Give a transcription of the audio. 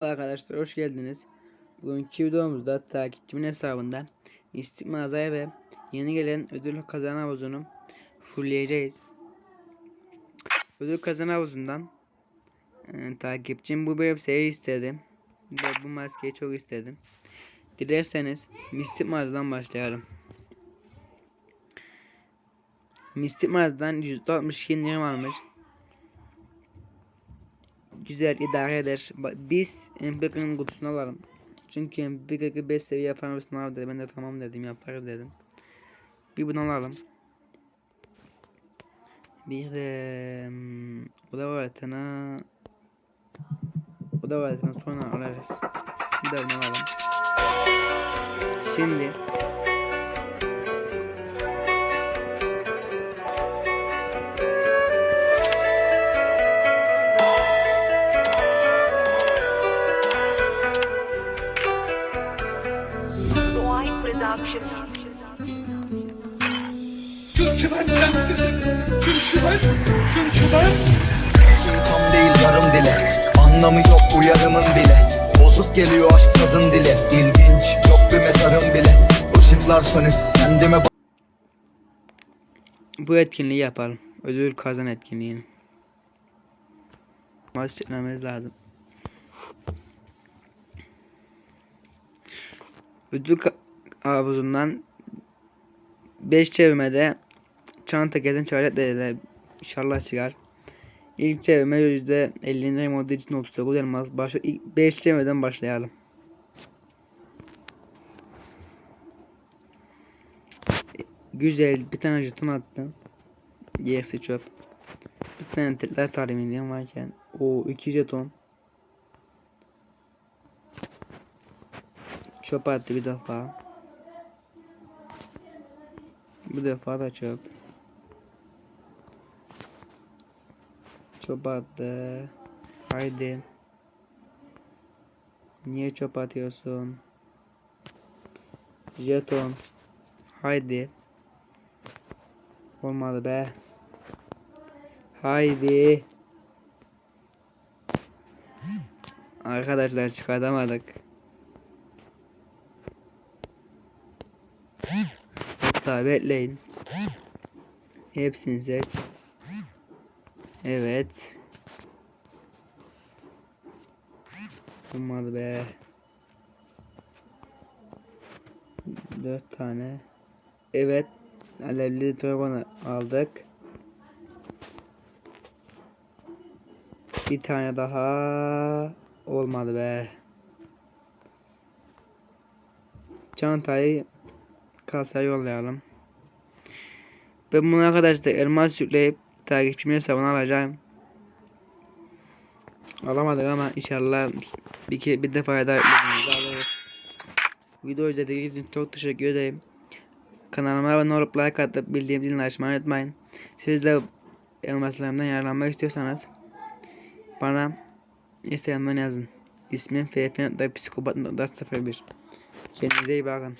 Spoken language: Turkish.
Arkadaşlar hoş geldiniz. Bugünkü videomuzda takipçimin hesabında mistik mağazaya ve yeni gelen ödül kazanan havuzunu fullleyeceğiz. Ödül kazanan havuzundan e, takipçim bu elbiseyi istedi. Ve bu maskeyi çok istedim. Dilerseniz mistik mağazadan başlayalım. Mistik mağazadan %62 indirim almış güzel idare eder. Biz Empiric'in kutusunu alalım. Çünkü Empiric'i 5 seviye yapar mısın abi dedi. Ben de tamam dedim yaparız dedim. Bir bunu alalım. Bir de hmm, o da valetine o da valetine sonra alırız. Bir de bunu alalım. Şimdi Çünkü ben prensesim. Çünkü ben, çünkü ben. Tam değil yarım dile Anlamı yok uyarımın bile Bozuk geliyor aşk kadın dile İlginç yok bir mezarım bile Işıklar sönük kendime bu etkinliği yapalım. Ödül kazan etkinliğini. Maç çekmemiz lazım. Ödül ka- havuzundan 5 çevirmede çanta kesin çaretle inşallah çıkar. İlk çevirme %50 indirim olduğu için 39 elmas. Başla, ilk 5 çevirmeden başlayalım. Güzel bir tane jeton attım. Gerisi çöp. Bir tane tekrar edeyim varken. O iki jeton. Çöp attı bir defa. Bu defa da çöp. Çöp attı. Haydi. Niye çöp atıyorsun? Jeton. Haydi. Olmadı be. Haydi. Arkadaşlar çıkartamadık. Hatta bekleyin. Hepsini seç. Evet. Olmadı be. Dört tane. Evet. Alevli dragon'u aldık. Bir tane daha olmadı be. Çantayı kasaya yollayalım. Ben bunu arkadaşlar elmas yükleyip takipçimin hesabına alacağım. Alamadık ama inşallah bir, bir defa daha alırız. Video izlediğiniz için çok teşekkür ederim. Kanalıma abone olup like atıp bildiğim zilini açmayı unutmayın. Siz de elmaslarımdan yararlanmak istiyorsanız bana Instagram'dan yazın. İsmim ff.psikopat.01 Kendinize iyi bakın.